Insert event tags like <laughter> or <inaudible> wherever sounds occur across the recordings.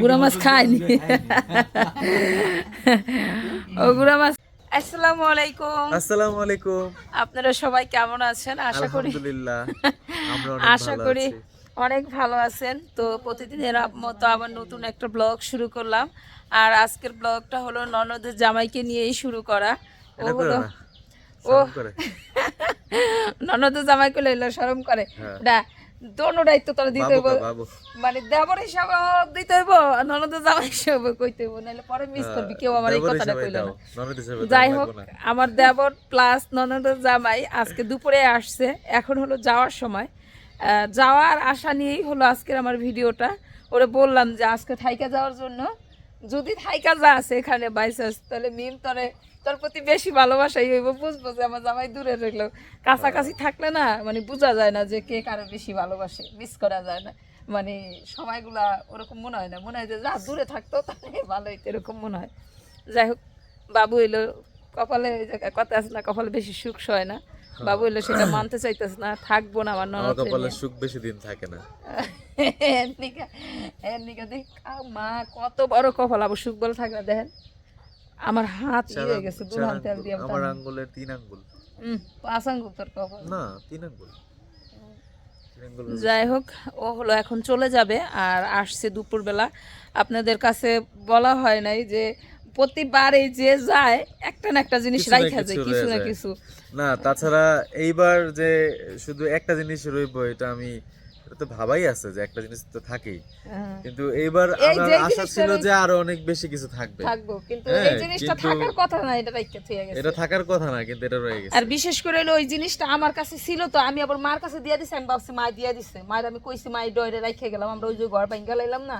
গুড়া মাছ খায়নি ও গুড়া মাছ আসসালামু আলাইকুম আসসালামু আলাইকুম আপনারা সবাই কেমন আছেন? আশা করি আলহামদুলিল্লাহ <laughs> আমরা অনেক আশা ভালো করি অনেক ভালো আছেন। তো প্রতিদিনের মতো আবার নতুন একটা ব্লগ শুরু করলাম। আর আজকের ব্লগটা হলো ননদের জামাইকে নিয়েই শুরু করা। ও হলো ও শরম করে। <laughs> ননদের জামাই করলে এলো শরম করে। হ্যাঁ। না দোনো দায়িত্ব তোরা দিতে হইব। মানে দেবর হিসাবে দিতে হইব জামাই হিসাবে কইতে হইব নাহলে পরে মিস করবি কেউ আমার এই কথাটা কইল না। ননদ যাই হোক আমার দেবর প্লাস ননদের জামাই আজকে দুপুরে আসছে এখন হলো যাওয়ার সময়। যাওয়ার আশা নিয়েই হলো আজকের আমার ভিডিওটা। ওরে বললাম যে আজকে থাইকা যাওয়ার জন্য যদি থাইকা যা আছে এখানে বাইসাস তাহলে মিম তরে তোর প্রতি বেশি ভালোবাসাই হইব বুঝব যে আমার জামাই দূরে রইল। কাছাকাছি থাকলে না মানে বোঝা যায় না যে কে কারও বেশি ভালোবাসে মিস করা যায় না। মানে সময়গুলা ওরকম মনে হয় না। মনে হয় যে যা দূরে থাকতো তাহলে ভালো হইতো এরকম মনে হয়। যাই হোক বাবু এলো কপালে কথা আছে না কপালে বেশি সুখ সয় না। বাবু এলো সেটা মানতে চাইতেছে না থাকব না আমার ননদ কপালে সুখ বেশি দিন থাকে না। <laughs> এমনিকা এমনিকা দেখ মা কত বড় কপাল আবার সুখ বলে থাকলে দেখেন। আমার হাত ই হয়ে গেছে দুলহান তেল দিয়ে আমার আঙ্গুলের তিন আঙ্গুল। হুম, পাঁচ আঙ্গুল তোর না তিন আঙ্গুল। যাই হোক ও হলো এখন চলে যাবে আর আসছে দুপুরবেলা। আপনাদের কাছে বলা হয় নাই যে প্রতিবার যে যায় একটা না একটা জিনিস রাইখা যায় কিছু না কিছু। না তাছাড়া এইবার যে শুধু একটা জিনিস রইব এটা আমি এটা তো ভাবাই আছে যে একটা জিনিস তো থাকেই। হ্যাঁ, কিন্তু এইবার এই আমার আশা ছিল যে আরও অনেক বেশি কিছু থাকবে। থাকব কিন্তু হ্যাঁ, এই জিনিসটা থাকার কথা না এটা রাইখা থেকে গেছে। এটা থাকার কথা না কিন্তু এটা রয়ে গেছে। আর বিশেষ করে ওই জিনিসটা আমার কাছে ছিল তো আমি আবার মার কাছে দিয়ে দিছি আমি ভাবছি মা দিয়ে দিছে। মায়ের আমি কইছি মা ডয়রে রেখে গেলাম আমরা ওই যে ঘর ভাঙ্গা লাইলাম না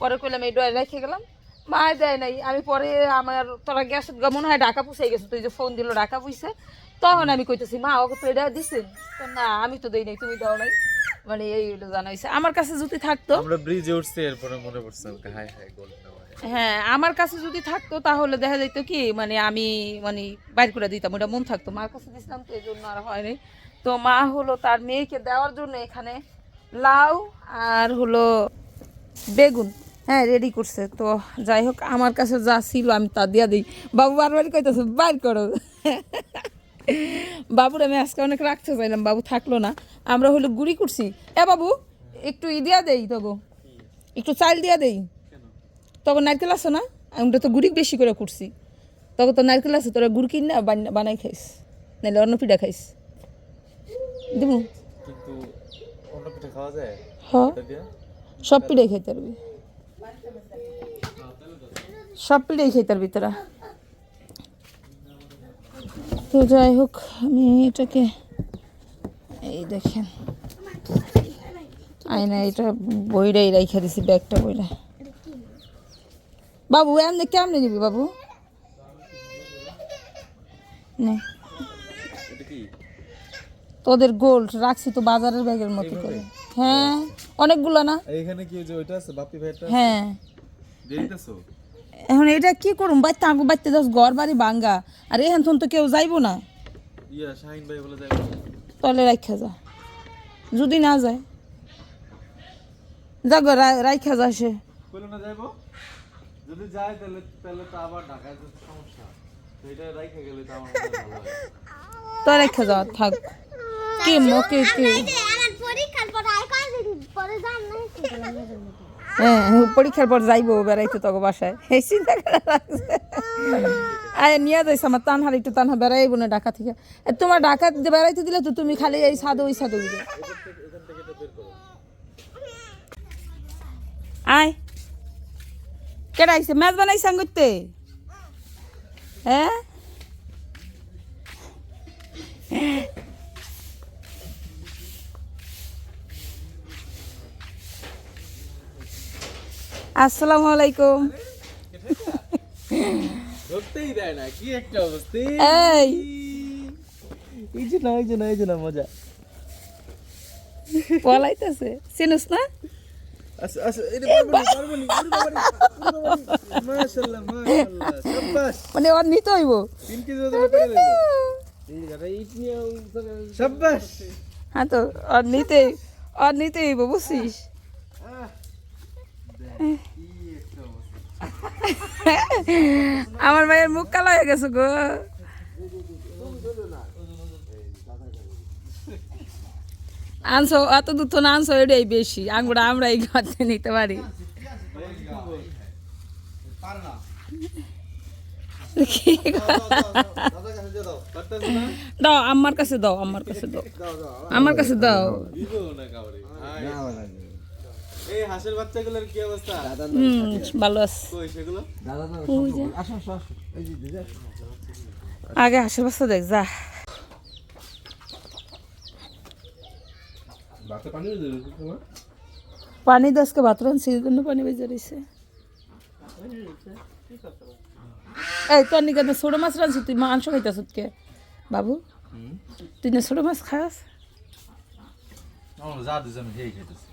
পরে কইলাম এই ডয়রে রেখে গেলাম মা দেয় নাই। আমি পরে আমার তোরা গ্যাস মনে হয় ঢাকা পুষে গেছে তুই যে ফোন দিল ঢাকা পুষে তখন আমি কইতেছি মা ওকে তো এটা দিছেন না আমি তো দেই নাই তুমি দাও নাই। মানে এই জানাইছে আমার কাছে যদি থাকতো আমরা ব্রিজে উঠছি এরপরে মনে পড়ছে আমাকে, হাই হাই গোল হ্যাঁ আমার কাছে যদি থাকতো তাহলে দেখা যাইতো কি মানে আমি মানে বাইর করে দিতাম ওটা মন থাকতো। মার কাছে দিছিলাম তো এই জন্য আর হয়নি তো মা হলো তার মেয়েকে দেওয়ার জন্য এখানে লাউ আর হলো বেগুন হ্যাঁ রেডি করছে। তো যাই হোক আমার কাছে যা ছিল আমি তা দিয়া দিই। বাবু বারবার কইতেছে বাইর করো। বাবুর আমি আজকে অনেক রাখতে চাইলাম বাবু থাকল না। আমরা হলো গুড়ি করছি। এ বাবু একটু ই দিয়া দেই তবু। একটু চাল দিয়া দেই। তখন নারকেল আছে না? আমরা তো গুড়ি বেশি করে করছি। তখন তো নারকেল আছে তোরা গুড় কিন না বান- বানাই খাইস। নাহলে অন্য পিঠা খাইস। দিব? কিন্তু অন্য পিঠা খাওয়া যায়? হ। এটা দিয়ে? সব পিঠাই খাইতে পারবি। সব পিঠাই খাইতে পারবি তোরা। তো যাই হোক আমি এটাকে এই দেখেন। আয়না এটা বইটাই রাইখা দিছি ব্যাগটা বইটা বাবু এমনি কেমনে নিবি বাবু? নে। তোদের গোল্ড রাখছি তো বাজারের ব্যাগের মতো করে। হ্যাঁ অনেকগুলো না? এইখানে কি যে ওইটা আছে বাপি ভাইটা হ্যাঁ। দিতেছো? এখন এটা কি করুম? বাইতে আগে বাইতে দশ ঘর বাড়ি ভাঙ্গা। আর এখান থন তো কেউ যাইবো না। ইয়া তলে রাখা যা। যদি না যায়। যা গো রা- রাইখা যা সে। কইলো না যাইবো? যদি যায় তাহলে তাহলে তো আবার ঢাকায় সমস্যা। তো এটা রাইখা গেলে তো আমার ভালো তো রাখা যা থাক। কি মকে কি আমার পরীক্ষার পর আয় কয়দিন পরে যাম না <laughs> <laughs> হ্যাঁ পরীক্ষার পর যাইবো, বেড়াইতে তোকে বাসায়। এই চিন্তা করে রাখছে আয়, নিয়ে যাইস আমার তানহার, একটু তানহা বেড়াইবো না ঢাকা থেকে। তোমার ঢাকা বেড়াইতে দিলে তো তুমি খালি এই সাদে ওই সাদে উঠবে আয়। কেডা আইছে? ম্যাচ বানাইছে আঙ্গুতে হ্যাঁ আসসালামু আলাইকুম ধরতেই দেয় না কি একটা অবস্থা এই এই যে না এই যে না এই যে না মজা পলাইতেছে চিনুস না আচ্ছা আচ্ছা এটা পারব নি পারব নি মাশাআল্লাহ মাশাআল্লাহ শাবাশ মানে ওর নিতে হইব। হ্যাঁ তো ওর নিতে ওর নিতে হইব বুঝছিস? <laughs> আমার ভাইয়ের মুখ কালা হয়ে গেছে গো। আনছো, অত দূর তো না আনছো, এটাই বেশি। আঙ্গুরা আমরা এই ঘরতে নিতে পারি। দাও আমার কাছে দাও আমার কাছে দাও। আমার কাছে দাও। এই হাঁসের বাচ্চাগুলোর কি অবস্থা? হুম ভালো আছে। কই সেগুলো? ওই যে। আগে হাসির বাচ্চা দেখ যা। বাচ্চা পানি দশকে ভাত রানছি এই জন্য পানি বেজে রয়েছে এই তোর নিকে ছোট মাছ রানছি তুই মাংস খাইতেছ কে বাবু তুই না ছোট মাছ খাস? যা দিছে আমি সেই খাইতেছি।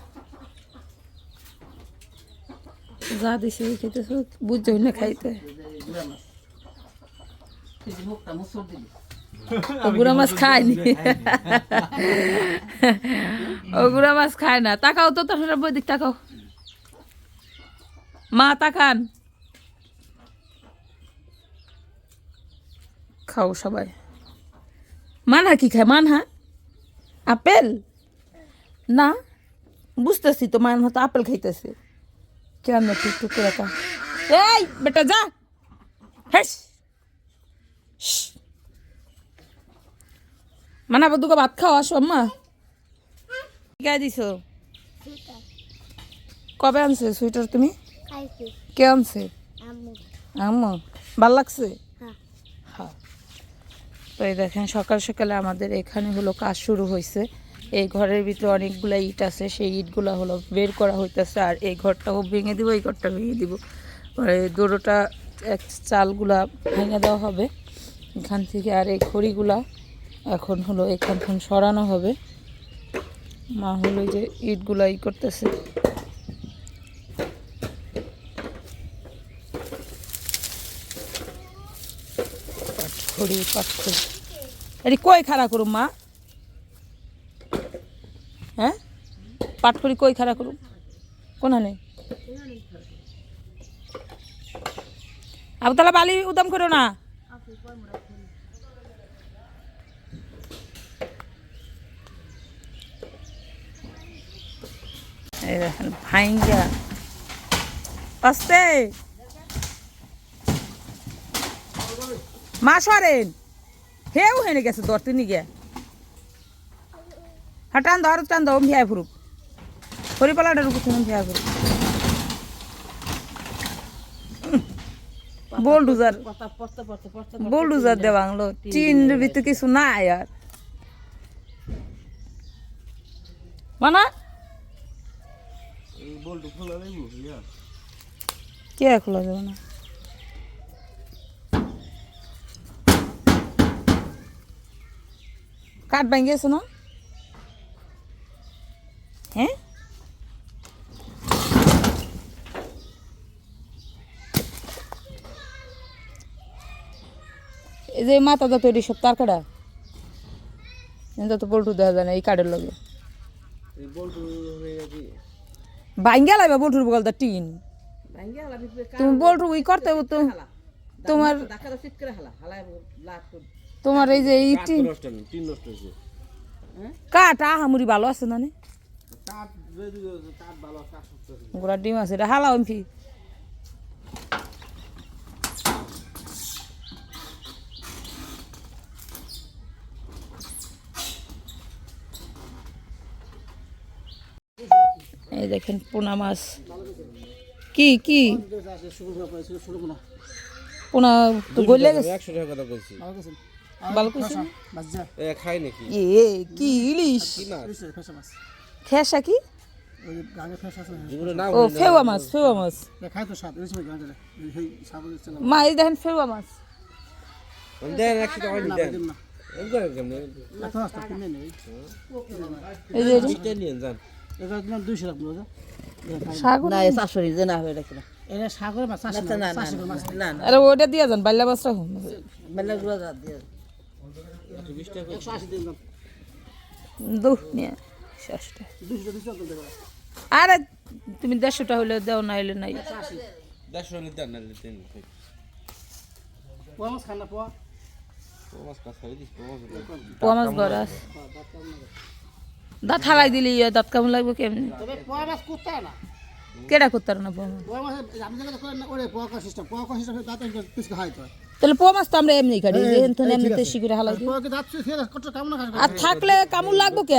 যা দিছে খাইতেছ বুঝতে না খাইতে। গুড়া মাছ খায়নি। ও গুড়া মাছ খায় না। তাকাও তো, তোর বই দিক, তাকাও। মা, তাকান। খাও সবাই। মানহা কি খায়? মানহা? আপেল? না? বুঝতেছি তো, মানহা তো আপেল খাইতেছে। কেন টুক টুক করে কা এই বেটা যা। হেস। মানাবো দুটো ভাত খাও আসো আম্মা। গায়ে দিছো। কবে আনছে সুইটার তুমি? কে আনছে? আম্মু। আম্মা। ভালো লাগছে? হ্যাঁ। হ্যাঁ। তো এই দেখেন সকাল সকালে আমাদের এখানে হলো কাজ শুরু হয়েছে এই ঘরের ভিতরে অনেকগুলো ইট আছে, সেই ইটগুলো হলো বের করা হইতেছে আর এই ঘরটাও ভেঙে দিব, এই ঘরটা ভেঙে দিব। পরে দুটোটা এক চালগুলা ভেঙে দেওয়া হবে এখান থেকে আর এই খড়িগুলা এখন হলো এখান থেকে সরানো হবে। মা হলো যে ইটগুলা ই করতেছে। পাটখড়ি পাটখড়ি এটি কই খাড়া করুম মা? হ্যাঁ? পাটখড়ি কই খাড়া করুম? কোনখানে আবু তাহলে বালি উদাম করো না। মা সরেন। হেউ হেনে গেছে ধরতে নি গিয়া হ্যাঁ টান ধর টান দাও ভিয়া ফুরুক হরিপালাটা রুকুছে ভিয়া ফুরুক বোল্ডুজার বোল্ডুজার দে বাংলো চিনের ভিতরে কিছু নাই আর মানা? এই বলটু খোলা লাগবো ইয়া কে খোলা যাবে না? কাঠ ভাঙিয়েছো না হ্যাঁ এই যে মাথা দা তৈরি সব তার কাটা। এটা তো পল্টু দেওয়া যায় না এই কাঠের লগে। বলটু হয়ে ভাঙ্গা লাগবে বল্টুর বগলটা টিন। তুমি বল্টু ই করতে তো। তোমার তোমার এই যে এই টিন তিন কাঠ আহামুরি ভালো আছে না। গোড়া ডিম আছে এটা হালাও এমফি। এই দেখেন পোনা মাছ। কি কি? পোনা তো গলে গেছে। একশো টাকা কথা বলছি ভালো কইছে এ খাই নাকি? এ কি ইলিশ? কি খেসা কি? যেগুলো ও ফেওয়া মাছ ফেওয়া মাছ। মা এই দেখেন ফেওয়া মাছ। এই যে এটা দুইশো বুঝা সাগর না শাশুড়ি যে না হবে রাখি না। এটা মাছ না না না আরে ওইটা দিয়ে যান বাইলা মাছ রাখুন বেলা গুলো দিয়ে একশো আশি দিন দু নিয়ে শেষটা আরে তুমি দেড়শোটা হলে দাও না হলে নাই। দেড়শো লিটার না তিন পোয়া মাছ খান না পোয়া? মাছ পোয়া আছে দাঁত হালাই দিলি ইয়ে দাঁত কেমন লাগবে কেমনি? কেডা করতে পারে না তাহলে পোয়া মাছ তো আমরা এমনি কাটি এমনি এমনিতে শিখরে হালাই আর থাকলে কামড় লাগবো কে?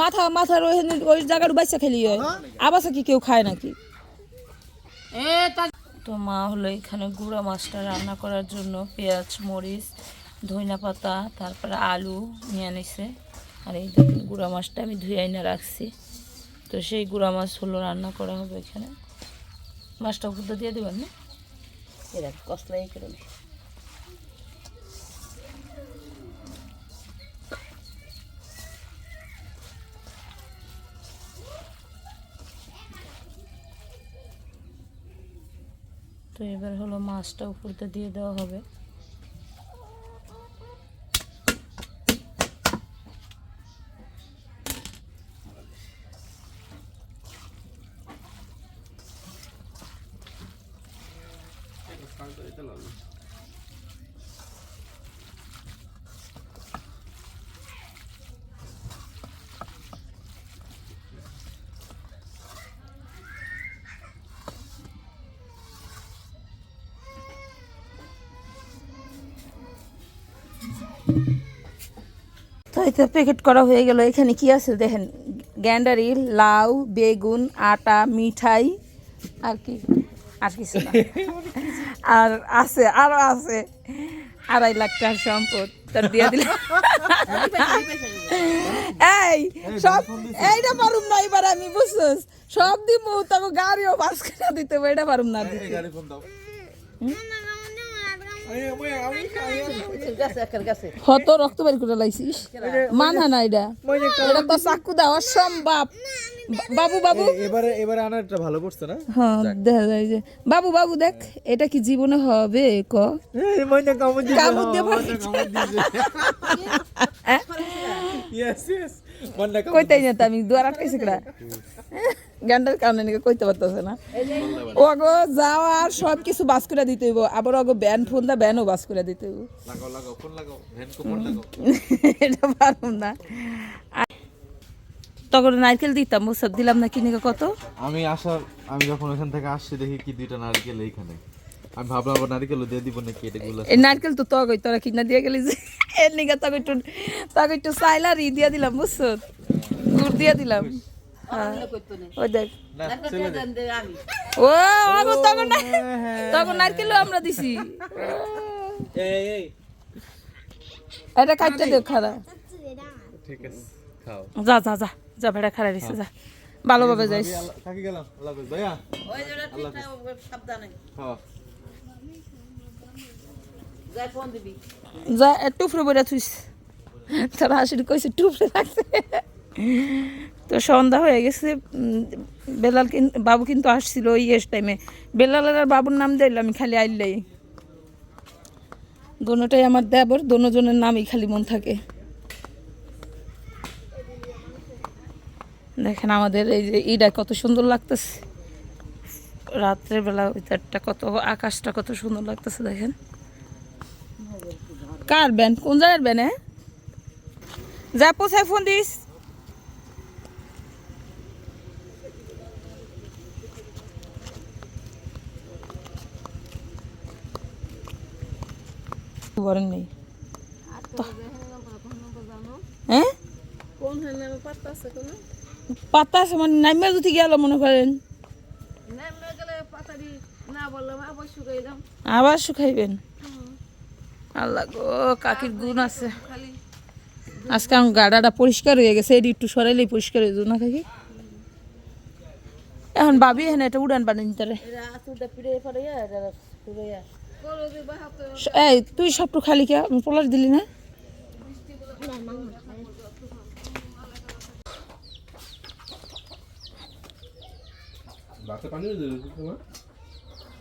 মাথা মাথার ওই ওই জায়গার বাচ্চা খেলি হয়। আবার কি কেউ খায় নাকি? এ তো মা হলো এখানে গুঁড়া মাছটা রান্না করার জন্য পেঁয়াজ মরিচ ধইনা পাতা তারপরে আলু নিয়ে নিছে। আর এই দেখুন গুঁড়া মাছটা আমি ধুয়ে আইনা রাখছি। তো সেই গুঁড়া মাছ হলো রান্না করা হবে এখানে। মাছটা উপর দিয়ে দেবেন না? এরা কসলাই করে। তো এবার হলো মাছটা উপরতে দিয়ে দেওয়া হবে। তো এটা প্যাকেট করা হয়ে গেল। এখানে কি আছে দেখেন? গ্যান্ডারি লাউ বেগুন আটা মিঠাই আর কি? আর কিছু না। আর আছে আরও আছে। আড়াই লাখ টাকার সম্পদ। তার দিয়ে দিলে। এই সব এইটা পারুম না এবার আমি বুঝছিস? সব দিব তবে গাড়িও বাস করে দিতে হবে এটা পারুম না দিতে। কত রক্ত বের করে লাইছিস? মানা না এটা। এটা তো চাকু দেওয়া অসম্ভব বাবু বাবু। এবারে এবারে আনারটা ভালো পড়ছে না? হ্যাঁ দেখা যায় যে বাবু বাবু দেখ এটা কি জীবনে হবে? ক? মইনা কামড় দিয়ে ইয়েস ইয়েস মন্না কামড় কইতাই না আমি দুয়ার আটকাইছি কেডা গান্ডার কারণে নাকি কইতে পারতেছে না। ও আগো যাওয়ার সব কিছু বাস করে দিতে হইব। আবার আগো ব্যান ফোন দা ব্যানও বাস করে দিতে হইব। লাগাও লাগাও ফোন লাগাও ভ্যান কো ফোন লাগাও। <laughs> এটা পারুম না। তখন নারকেল দিতাম সব দিলাম না কিনে কত? আমি আসার আমি যখন ওখান থেকে আসছি দেখি কি দুইটা নারকেল এইখানে। আমি ভাবলাম আবার নারকেল দিয়ে দিব নাকি এটা গুলো এই নারকেল তো তগই তোরা কিনা দিয়ে গেলি যে। এর নিগা একটু তবে একটু সাইলার ই দিয়ে দিলাম বুঝছ গুড় দিয়ে দিলাম। ওই দেখ। না চলে দে। দেন দে আমি। ও আগো তখন তখন নারকেলও আমরা দিছি। এই এই এটা কাটতে দিও খারা ঠিক আছে খাও। যা যা যা যা ভেড়া খারা দিছে যা। ভালোভাবে যাইস। আল্লাহ গেলাম আল্লাহ হাফেজ। ভাইয়া ওই জন্য ঠিক সাবধানে। খাও। যাই যা টুফরে বইরা থুইস। তার হাসির কইছে টুফরে রাখছে তো সন্ধ্যা হয়ে গেছে বেলাল বাবু কিন্তু আসছিল ওই এস টাইমে বেলালের আর বাবুর নাম দিল আমি খালি আইলাই দোনোটাই আমার দেবর, দোনোজনের নামই খালি মন থাকে। দেখেন আমাদের এই যে ইটা কত সুন্দর লাগতেছে। রাত্রের বেলা ওইটারটা কত, আকাশটা কত সুন্দর লাগতেছে, দেখেন। কার ব্যান? কোন জায়গার ব্যান হ্যাঁ? যা পোছায় ফোন দিস। বরেন নেই। হ্যাঁ? হেনে পাতা আছে মানে যদি গেল মনে করেন। নেমে আবার শুকাইবেন। আল্লাহ গো কাকির গুণ আছে। আজকে আমার গাডাটা পরিষ্কার হয়ে গেছে এটি একটু সরাইলেই পরিষ্কার হয়ে যাবে না কাকি? এখন ভাবি হ্যাঁ এটা উড়ান বানিয়ে তারে এই, তুই সবটু খালি কে? পলাশ দিলি না?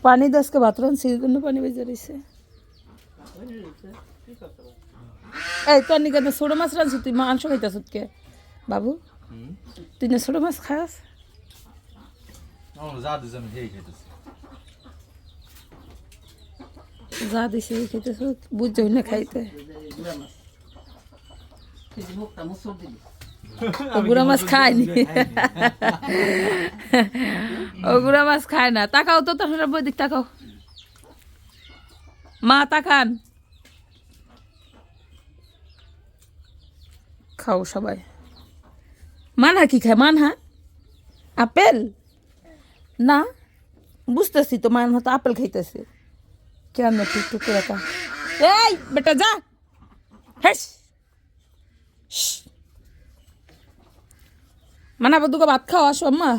পানি দশকে ভাত রান জন্য পানি বেজে রয়েছে এই, তোর নিকে তো ছোটো মাছ রাঁধছি, তুই মাংস খাইতেছ কে বাবু, তুই না ছোটো মাছ খাস? যা সেই খেতেছি যা দিছে খেতেছ বুঝছ না খাইতে। গুড়া মাছ খায়নি। ও গুড়া মাছ খায় না। তাকাও তো, তোর বৈদিক তাকাও। মা, তাকান। খাও সবাই। মানহা কি খায়? মানহা? আপেল? না? বুঝতেছি তো, মানহা তো আপেল খাইতেছে। কেন টুক টুক করে কা এই, বেটা, যা। হেস। মানে দুটো ভাত খাও আসো আম্মা